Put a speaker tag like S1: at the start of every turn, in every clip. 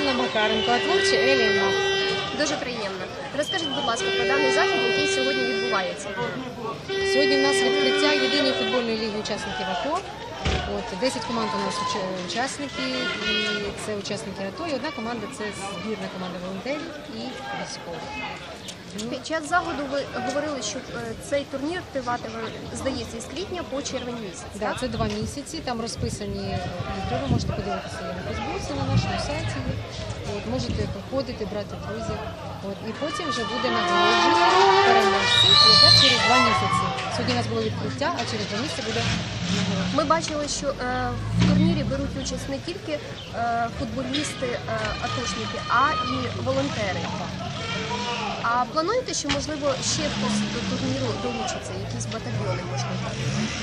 S1: Ганна Макаренко, а творчі Еліна.
S2: Дуже приємно. Розкажіть, будь ласка, про даний захід, який сьогодні відбувається.
S1: Сьогодні в нас відкриття єдиної футбольної ліги учасників АТО. От 10 команд у нас учасники, і це учасники АТО, і одна команда це збірна команда волонтерів і військових.
S2: Під час заходу ви говорили, що е, цей турнір триватиме, здається, із квітня по червень місяць.
S1: Да,
S2: Так?
S1: це два місяці. Там розписані е. Ви можете подивитися на Фейсбуці, на нашому сайті. От, можете приходити, брати друзів. От, і потім вже буде нагородження переможців яка через два місяці. Сьогодні у нас було відкриття, а через два місяці буде нагородження.
S2: Ми бачили, що е, в турнірі беруть участь не тільки е, футболісти, е, атошники, а і волонтери. А плануєте, що можливо ще хтось до турніру долучиться, якісь батальйони можливо?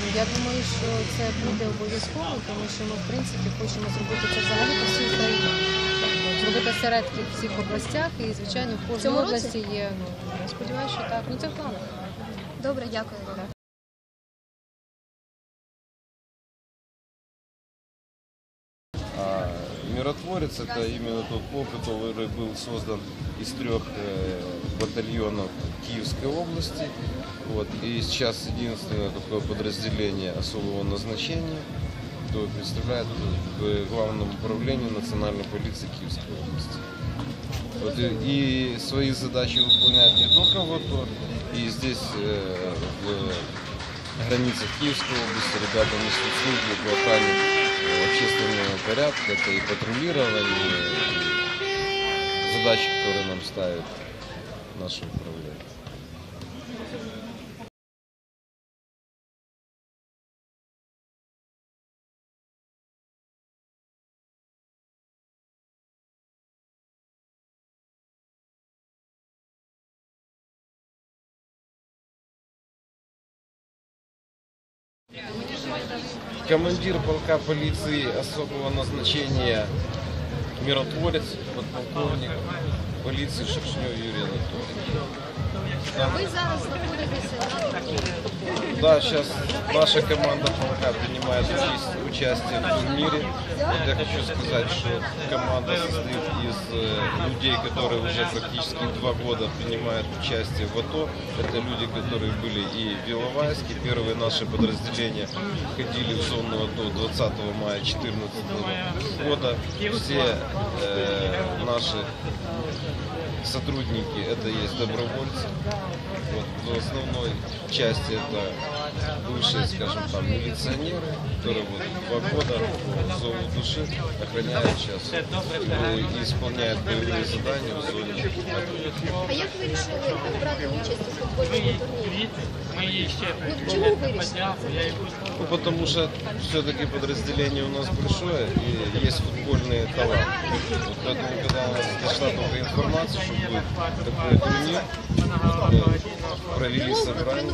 S1: Ну, Я думаю, що це буде обов'язково, тому що ми в принципі хочемо зробити це взагалі по всій Україні. Зробити осередки в всіх областях і, звичайно, в кожній
S2: цьому році?
S1: області є. Ну я сподіваюся, що так. Ну це в планах.
S2: Добре, дякую
S3: миротворец это именно тот полк, который был создан из трех э, батальонов Киевской области. Вот. И сейчас единственное такое подразделение особого назначения, которое представляет в главном управлении национальной полиции Киевской области. Вот, и, свои задачи выполняет не только он, и здесь э, в границах Киевской области ребята несут службу по охране э, общественного порядка, это и патрулирование, и задачи, которые нам ставит наше управление. Командир полка полиции особого назначения миротворец, подполковник полиции Шершнев Юрий Анатольевич.
S2: Ви зараз знаходитеся на турнірі.
S3: Да, сейчас наша команда полка принимает участь- участие в турнире. Я хочу сказать, что команда состоит из э, людей, которые уже практически два года принимают участие в АТО. Это люди, которые были и в Иловайске. Первые наши подразделения входили в зону АТО 20 мая 2014 года. Все э, наши сотрудники это есть добровольцы. Вот, в основной части это бывшие, скажем там, милиционеры, которые вот два года по зову души охраняют сейчас и исполняют боевые задания в зоне.
S2: А як ви вирішили брати участь у футбольному турнірі? Ну, чому вирішили це?
S3: Ну, потому что все-таки подразделение у нас большое и есть футбольные таланты. Вот поэтому, когда у нас дошла только информация, что будет такой турнир, провели собрание.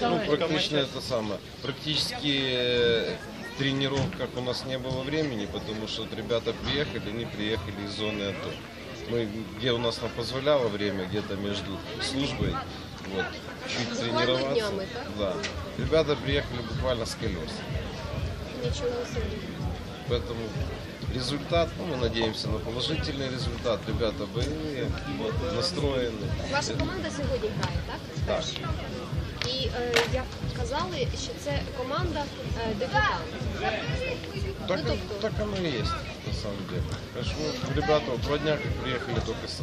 S3: Ну, практично это самое. Практически э, тренировок, как у нас не было времени, потому что вот ребята приехали, они приехали из зоны АТО. Мы, где у нас нам позволяло время, где-то между службой, вот, чуть тренироваться.
S2: днями?
S3: Да. Ребята приехали буквально с колес. Поэтому результат, ну, мы надеемся на положительный результат. Ребята боевые, настроены.
S2: Ваша команда сьогодні грає, так?
S3: Так.
S2: І е, як казали, що це команда е, дебютантів.
S3: Так,
S2: Ну, тобто-
S3: так оно и есть, на самом деле. Конечно, вот ребята вот два дня как приехали только с...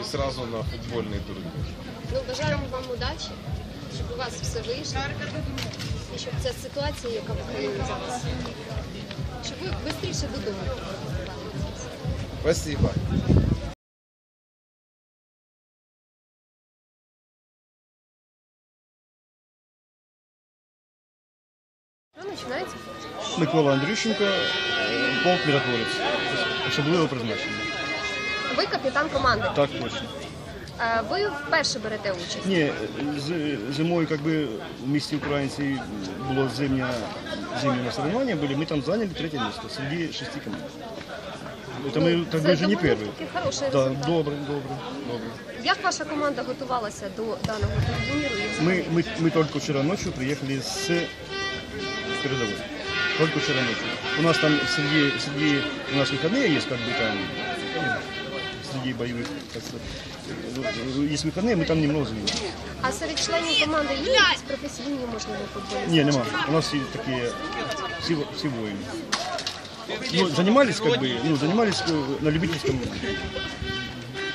S3: и сразу на футбольный турнир.
S2: Ну, бажаємо вам удачі, щоб у вас все вийшло. І щоб ця ситуація, яка в Україні зараз, щоб ви швидше додому.
S3: Спасибо.
S2: Що починається?
S4: Микола Андрющенко, полк миротворець. Особливо призначення.
S2: Ви капітан команди.
S4: Так точно.
S2: Е, ви вперше берете участь?
S4: Ні, зимою якби в місті українці було зимня зимнє соревновання, були ми там зайняли третє місце серед шести команд. Та ми ну, так вже не
S2: перші.
S4: Да, добре, добре, добре.
S2: Як ваша команда готувалася до даного турніру?
S4: Ми, ми, ми тільки вчора ночі приїхали з передової.
S5: Только вчора ночі. У нас там среди, среди у нас выходные є, как би там людей боевых. Есть выходные, мы там немного занимаемся.
S2: А серед членів команди є якісь професійні, можливо, футболісти?
S5: Ні, нема. У нас всі такі, всі, всі воїни. Ну, занимались как бы, ну, занимались е, на любительском,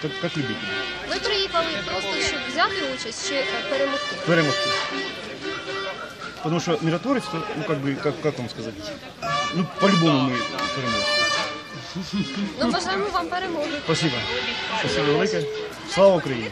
S5: как, как любители.
S2: Ви приїхали просто, щоб взяти участь чи е, перемогти?
S5: Перемогти. Потому что миротворец, ну, как бы, как, как вам сказать, ну, по-любому мы переможем.
S2: Ну бажаємо вам перемоги.
S5: Спасибо. Спасибо велике. Слава Україні!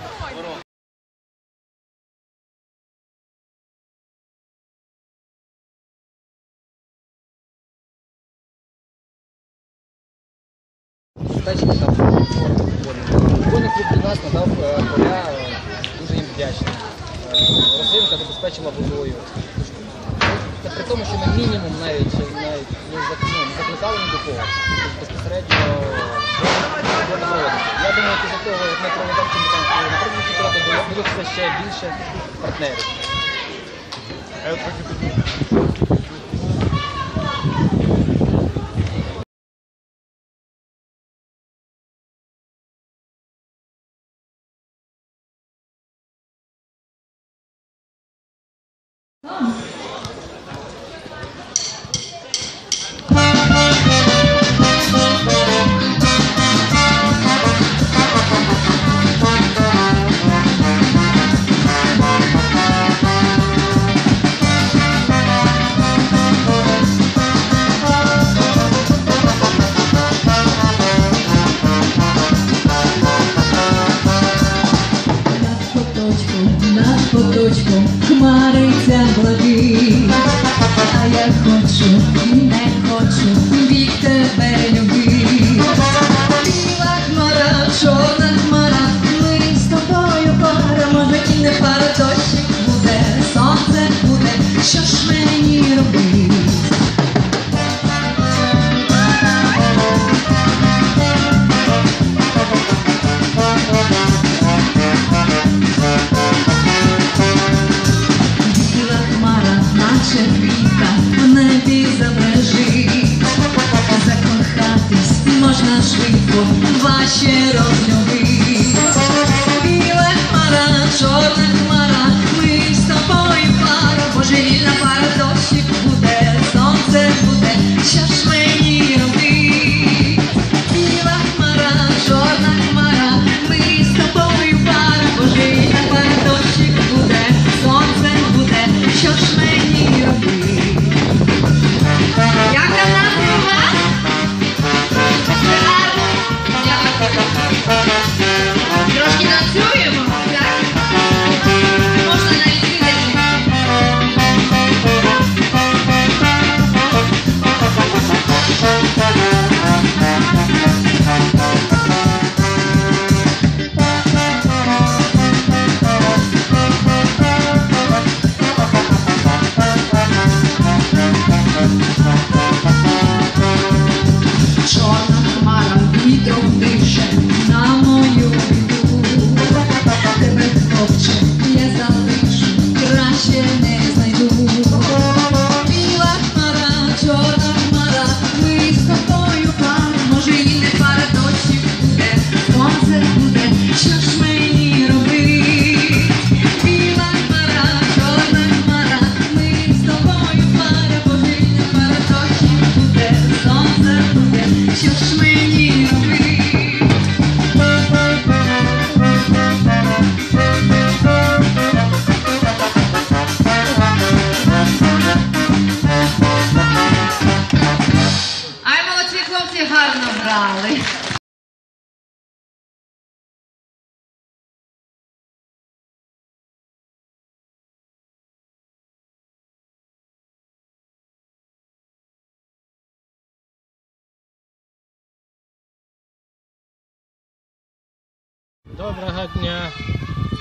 S6: Доброго дня,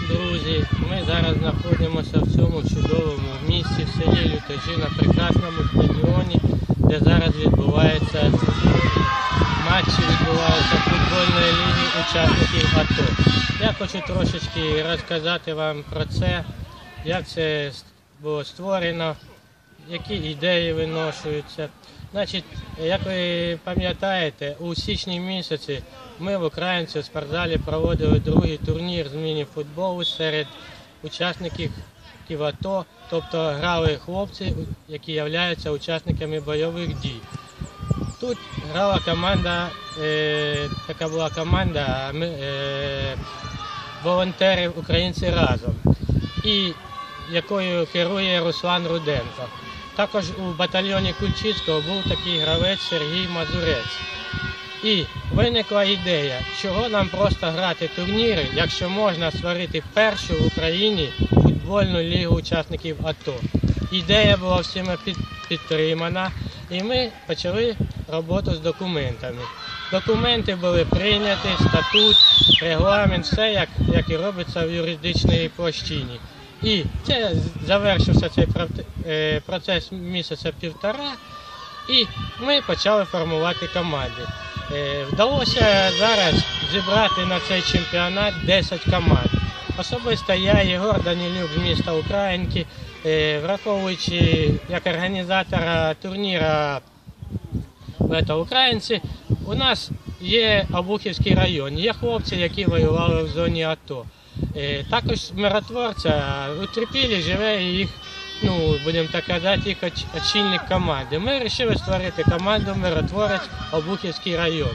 S6: друзі! Ми зараз знаходимося в цьому чудовому місці, в селі Лютажі на прекрасному стадіоні, де зараз відбувається матчі, відбуваються футбольної ліги учасників АТО. Я хочу трошечки розказати вам про це, як це було створено які ідеї виношуються. Значить, як ви пам'ятаєте, у січні місяці ми в Українці в спортзалі проводили другий турнір з міні-футболу серед учасників АТО, тобто грали хлопці, які являються учасниками бойових дій. Тут грала команда, е, така була команда е, волонтерів Українці разом, і якою керує Руслан Руденко. Також у батальйоні Кульчицького був такий гравець Сергій Мазурець. І виникла ідея, чого нам просто грати турніри, якщо можна створити першу в Україні футбольну лігу учасників АТО. Ідея була всіма під, підтримана, і ми почали роботу з документами. Документи були прийняті, статут, регламент, все як, як і робиться в юридичній площині. І це завершився цей е, процес місяця півтора. І ми почали формувати команди. Е, Вдалося зараз зібрати на цей чемпіонат 10 команд. Особисто я, Єгор Данілюк з міста Українки, е, враховуючи як організатора турніра «Бета Українці, у нас є Обухівський район, є хлопці, які воювали в зоні АТО. Е, Також миротворця у Трипілі живе їх, ну будемо так казати, їх очільник команди. Ми вирішили створити команду Миротворець Обухівський район.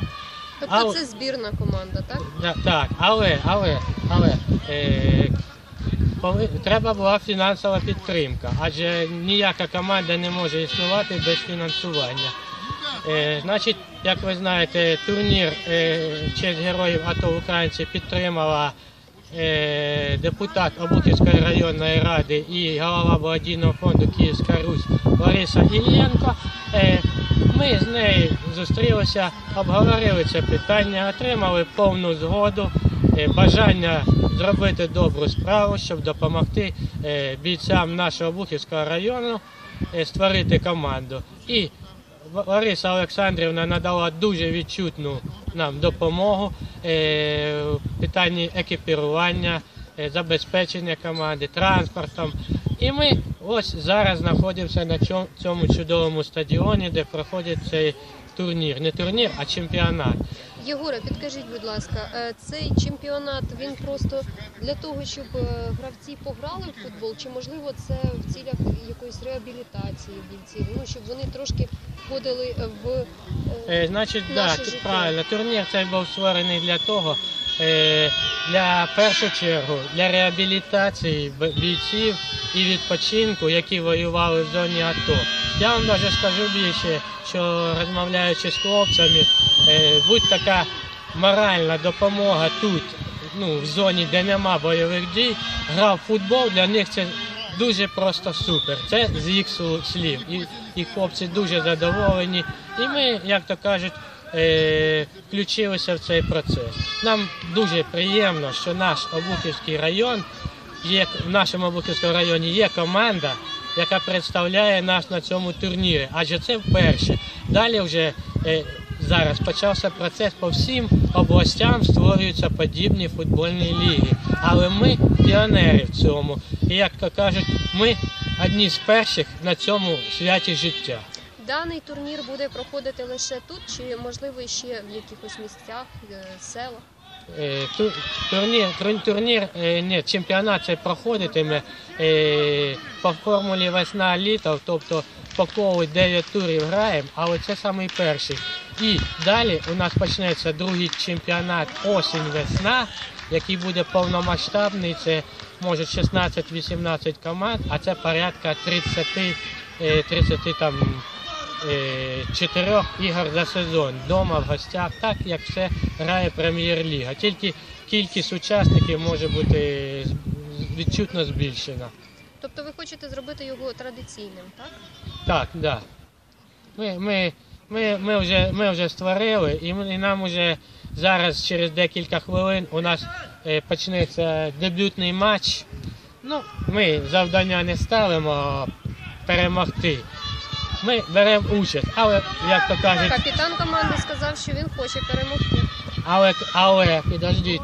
S2: Тобто
S6: А-
S2: це збірна команда, так?
S6: Да, так, але, але, але е, пови- треба була фінансова підтримка, адже ніяка команда не може існувати без фінансування. Е, значить, як ви знаєте, турнір е, честь героїв АТО Українці підтримала депутат Обухівської районної ради і голова благодійного фонду Київська Русь Лариса Іллєнко. Е, ми з нею зустрілися, обговорили це питання, отримали повну згоду, е, бажання зробити добру справу, щоб допомогти е, бійцям нашого Бухівського району е, створити команду. І Лариса Олександрівна надала дуже відчутну нам допомогу е, в питанні екіпірування, е, забезпечення команди, транспортом. І ми ось зараз знаходимося на цьому чудовому стадіоні, де проходить цей турнір. Не турнір, а чемпіонат.
S2: Єгоре, підкажіть, будь ласка, е, цей чемпіонат він просто для того, щоб е, гравці пограли в футбол, чи можливо це в цілях якоїсь реабілітації бійців? Ну щоб вони трошки входили в е,
S6: Е, значить,
S2: Наше
S6: ти-
S2: життя.
S6: правильно, турнір цей був створений для того, е, для першу чергу, для реабілітації бійців і відпочинку, які воювали в зоні АТО. Я вам навіть скажу більше, що розмовляючи з хлопцями, е, будь-така моральна допомога тут, ну, в зоні, де нема бойових дій, грав футбол, для них це дуже просто супер. Це з їх слів. І, і хлопці дуже задоволені. І ми, як то кажуть, е, включилися в цей процес. Нам дуже приємно, що наш Обухівський район є в нашому Обухівському районі є команда, яка представляє нас на цьому турнірі. Адже це вперше. Далі вже е, зараз почався процес по всім областям створюються подібні футбольні ліги. Але ми піонери в цьому. І як то кажуть, ми одні з перших на цьому святі життя.
S2: даний турнір буде проходити лише тут, чи можливо ще в якихось місцях, е, селах?
S6: Е, Турнір, турнір, е, ні, чемпіонат цей проходитиме е, по формулі весна-літо, тобто по колу 9 турів граємо, але це самий перший. І далі у нас почнеться другий чемпіонат осінь-весна, який буде повномасштабний. Це може 16-18 команд, а це порядка 30, е, 30 там чотирьох ігор за сезон вдома, в гостях, так як все грає прем'єр-ліга. Тільки кількість учасників може бути відчутно збільшена.
S2: Тобто ви хочете зробити його традиційним, так?
S6: Так, да. Ми, ми, ми, ми, вже, ми вже створили, і, і нам вже зараз, через декілька хвилин, у нас е, почнеться дебютний матч. Ну, ми завдання не ставимо перемогти. Ми беремо участь, але, як то кажуть,
S2: Капітан команди сказав, що він хоче перемогти.
S6: Але, але підождіть,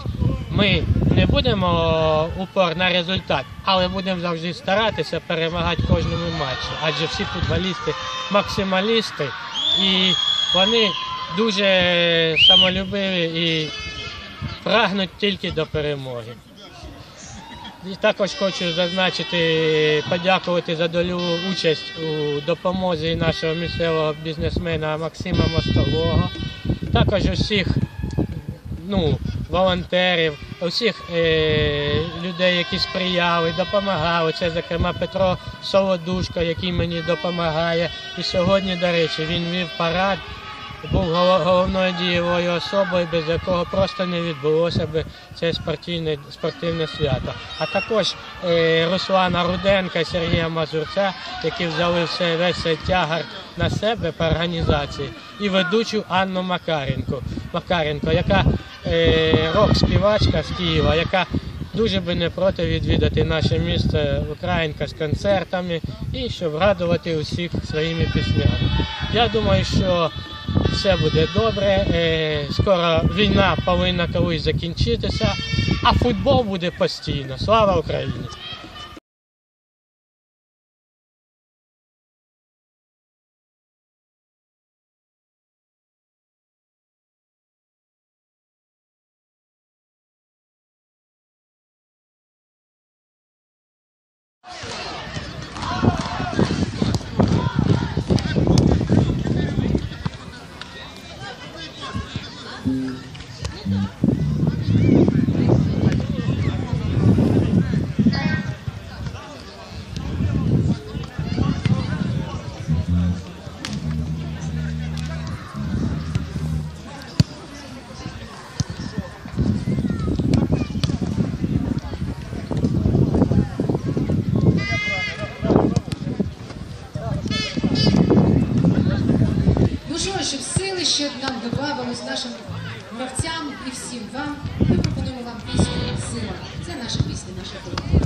S6: ми не будемо упор на результат, але будемо завжди старатися перемагати кожному матчі. Адже всі футболісти максималісти і вони дуже самолюбиві і прагнуть тільки до перемоги. І також хочу зазначити, подякувати за дольову участь у допомозі нашого місцевого бізнесмена Максима Мостового, також усіх ну, волонтерів, усіх е, людей, які сприяли, допомагали. Це, зокрема, Петро Солодушко, який мені допомагає. І сьогодні, до речі, він вів парад був головною дієвою особою, без якого просто не відбулося б це спортивне, спортивне свято. А також е, Руслана Руденка, Сергія Мазурця, які взяли все, весь цей тягар на себе по організації, і ведучу Анну Макаренко, Макаренко яка е, рок-співачка з Києва, яка дуже би не проти відвідати наше місце Українка з концертами і щоб радувати усіх своїми піснями. Я думаю, що все буде добре. е, Скоро війна повинна колись закінчитися, а футбол буде постійно. Слава Україні!
S1: В б нам додавалось нашим гравцям і всім вам. Ми пропонуємо вам пісню Сила. Це наша пісня, наша колектива.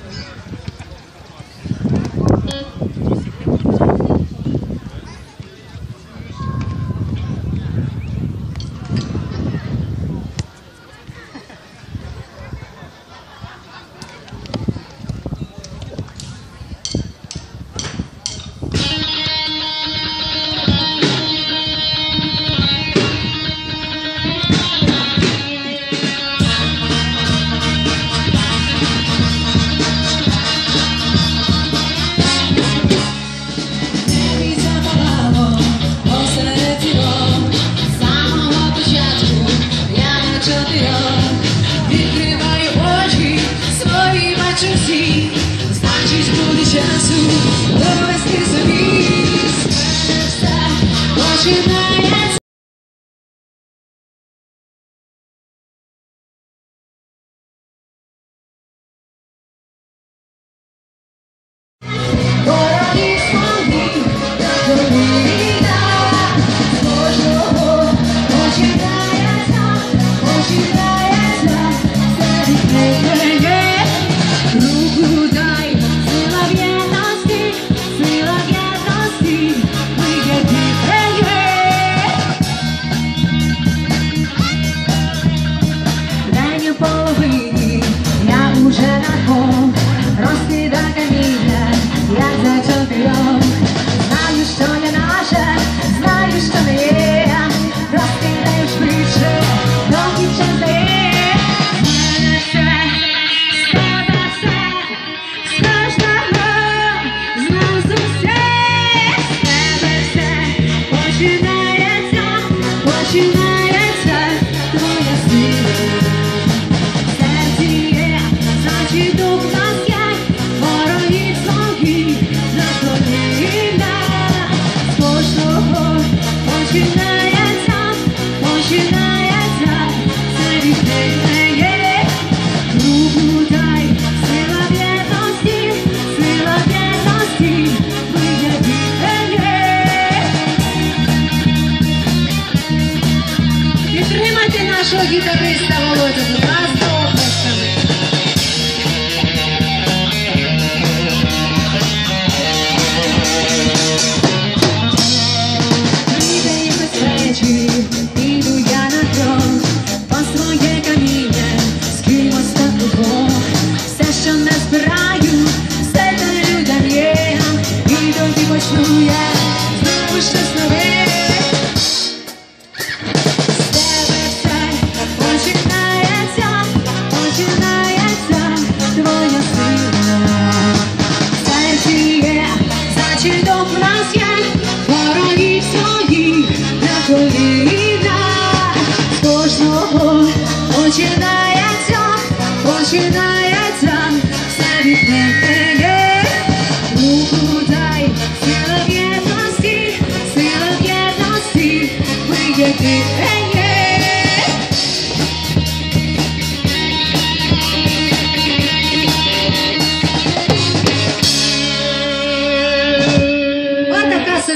S7: Imagina hallelujah.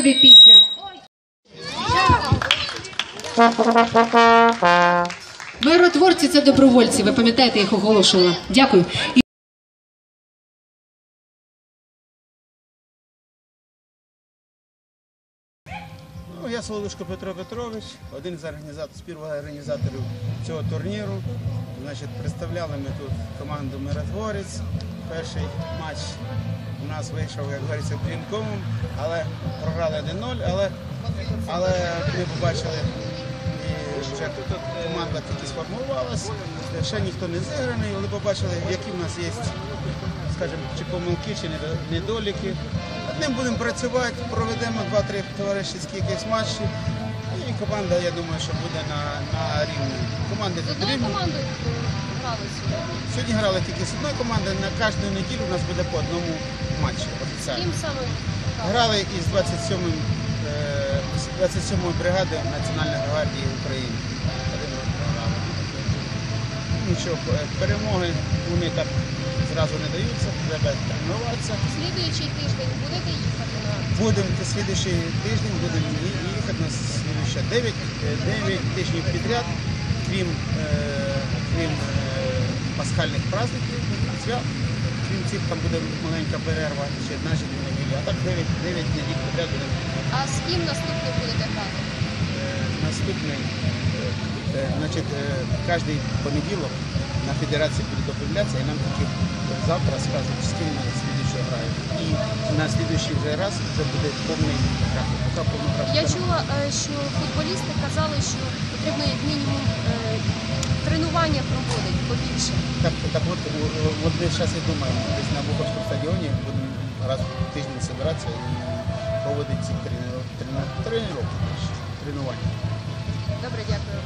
S1: Отака пісня. Миротворці це добровольці. Ви пам'ятаєте, їх оголошувала. Дякую.
S8: Я Солодушко Петро Петрович, один з організаторів, співорганізаторів цього турніру. Значить, представляли ми тут команду Миротворець. Перший матч у нас вийшов, як говориться, дрінковим, але програли 1-0, але, але ми побачили, і вже тут команда тільки сформувалась, ще ніхто не зіграний, але побачили, які в нас є, скажімо, чи помилки, чи недоліки. Над ним будемо працювати, проведемо 2-3 товаришівські якісь матчі. І команда, я думаю, що буде на, на рівні. Команди тут
S2: Одною
S8: рівні.
S2: командою грали сюди.
S8: Сьогодні грали тільки з одної команди, на кожну неділю у нас буде по одному матчі
S2: саме
S8: Грали із 27 е, з 27-ї бригади Національної гвардії України. Один. Нічого, е, перемоги вони так зразу не даються, треба тренуватися.
S2: слідуючий тиждень будете їхати на
S8: Будемо слідуючий тиждень будемо їхати на слідуюче 9, 9 тижнів підряд, крім, е, крім е, пасхальних праздників, свят. Крім цих там буде маленька перерва, ще одна чи дві неділі, а так 9, 9 неділь підряд будемо.
S2: А з ким наступний будете грати?
S8: Е, наступний, е, е, значить, е, кожний понеділок на федерації буде доповідатися, і нам тільки завтра скажуть, з ким ми слідуючого граємо. І на слідуючий вже раз вже буде повний графік. Поки повний графік.
S2: Я чула, е, що футболісти казали, що потрібно як мінімум е, тренування проводити побільше.
S8: Так, так от, о- от ми зараз і думаємо, десь на Буховському стадіоні будемо раз в тиждень збиратися і проводити ці тренування.
S2: Добре, дякую.